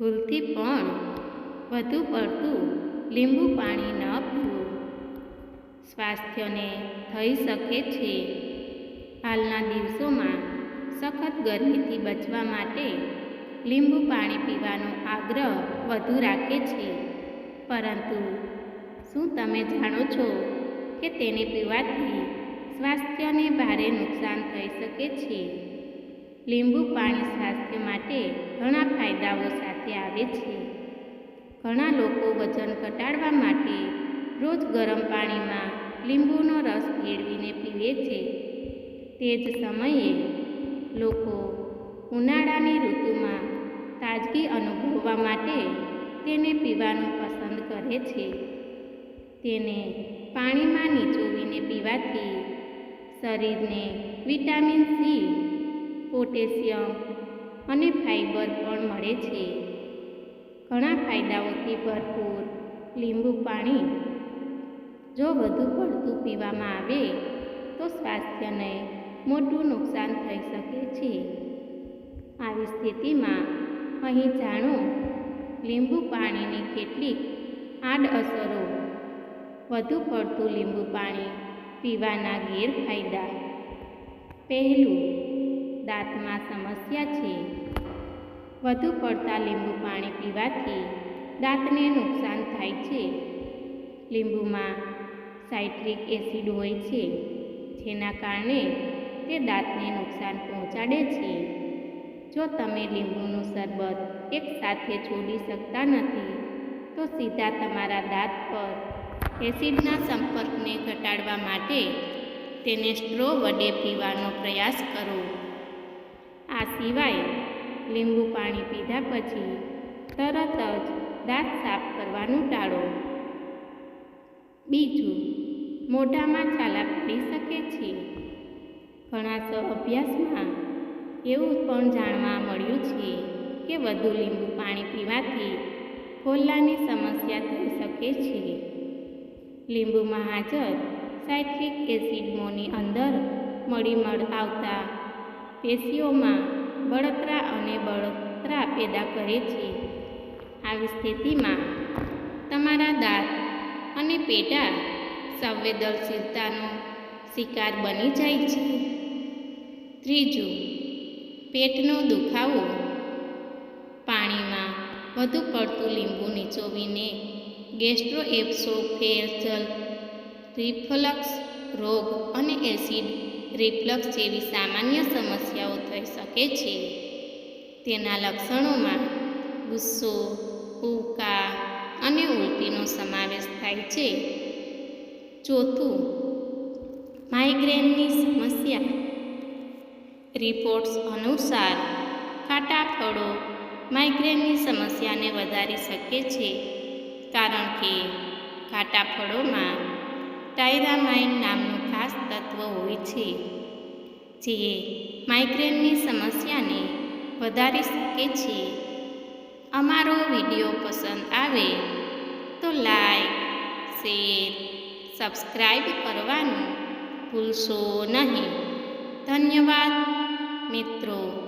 ભૂલથી પણ વધુ પડતું લીંબુ પાણી ન પીવું. સ્વાસ્થ્યને થઈ શકે છે. હાલના દિવસોમાં સખત ગરમીથી બચવા માટે લીંબુ પાણી પીવાનો આગ્રહ વધુ રાખે છે. પરંતુ શું તમે જાણો છો કે તેને પીવાથી સ્વાસ્થ્યને ભારે નુકસાન થઈ શકે છે? લીંબુ પાણી સ્વાસ્થ્ય માટે ઘણા ફાયદાઓ સાથે આવે છે. ઘણા લોકો વજન ઘટાડવા માટે રોજ ગરમ પાણીમાં લીંબુનો રસ ભેળવીને પીવે છે. તે જ સમયે લોકો ઉનાળાની ઋતુમાં તાજગી અનુભવવા માટે તેને પીવાનું પસંદ કરે છે. તેને પાણીમાં નીચોવીને પીવાથી શરીરને વિટામિન સી પોટેશિયમ અને ફાઇબર પણ મળે છે. ઘણા ફાયદાઓથી ભરપૂર લીંબુ પાણી. જો વધુ પડતું પીવામાં આવે, તો સ્વાસ્થ્યને મોટું નુકસાન થઈ શકે છે. આવી સ્થિતિમાં અહીં જાણો, લીંબુ પાણીની કેટલીક આડઅસરો. વધુ પડતું લીંબુ પાણી પીવાના ગેરફાયદા. પહેલું દાંતમાં સમસ્યા છે. વધુ પડતા લીંબુ પાણી પીવાથી દાંતને નુકસાન થાય છે. લીંબુમાં સાઇટ્રિક એસિડ હોય છે, જેના કારણે તે દાંતને નુકસાન પહોંચાડે છે. જો તમે લીંબુનું શરબત એકસાથે છોડી શકતા નથી, તો સીધા તમારા દાંત પર એસિડના સંપર્કને ઘટાડવા માટે તેને સ્ટ્રો વડે પીવાનો પ્રયાસ કરો. આ સિવાય લીંબુ પાણી પીધા પછી તરત જ દાંત સાફ કરવાનું ટાળો. બીજું, મોઢામાં છાલા પડી શકે છે. ઘણા અભ્યાસમાં એવું પણ જાણવા મળ્યું છે કે વધુ લીંબુ પાણી પીવાથી ફોલ્લાની સમસ્યા થઈ શકે છે. લીંબુમાં હાજર સાઇટ્રિક એસિડ મોની અંદર મળી મળ આવતા પેશીઓમાં બળતરા અને બળતરા પેદા કરે છે. આવી સ્થિતિમાં તમારા દાંત અને પેટા સંવેદનશીલતાનો શિકાર બની જાય છે. ત્રીજું, પેટનો દુખાવો. પાણીમાં વધુ પડતું લીંબુ નીચોવીને ગેસ્ટ્રોએપ્સોફેજલ રિફ્લક્સ રોગ અને એસિડ રિફ્લક્સ જેવી સામાન્ય સમસ્યાઓ થઈ શકે છે. તેના લક્ષણોમાં ગુસ્સો ઉકા અને ઉલટીનો સમાવેશ થાય છે. ચોથું માઇગ્રેનની સમસ્યા. રિપોર્ટ્સ અનુસાર ખાટા ફળો માઇગ્રેનની સમસ્યાને વધારી શકે છે, કારણ કે ખાટા ફળોમાં ટાયરામાઇન નામનું ખાસ તત્વ હોય છે. જે માઇગ્રેનની સમસ્યાને વધારી શકે છે. અમારો વીડિયો પસંદ આવે તો લાઈક શેર સબસ્ક્રાઈબ કરવાનું ભૂલશો નહીં. ધન્યવાદ મિત્રો.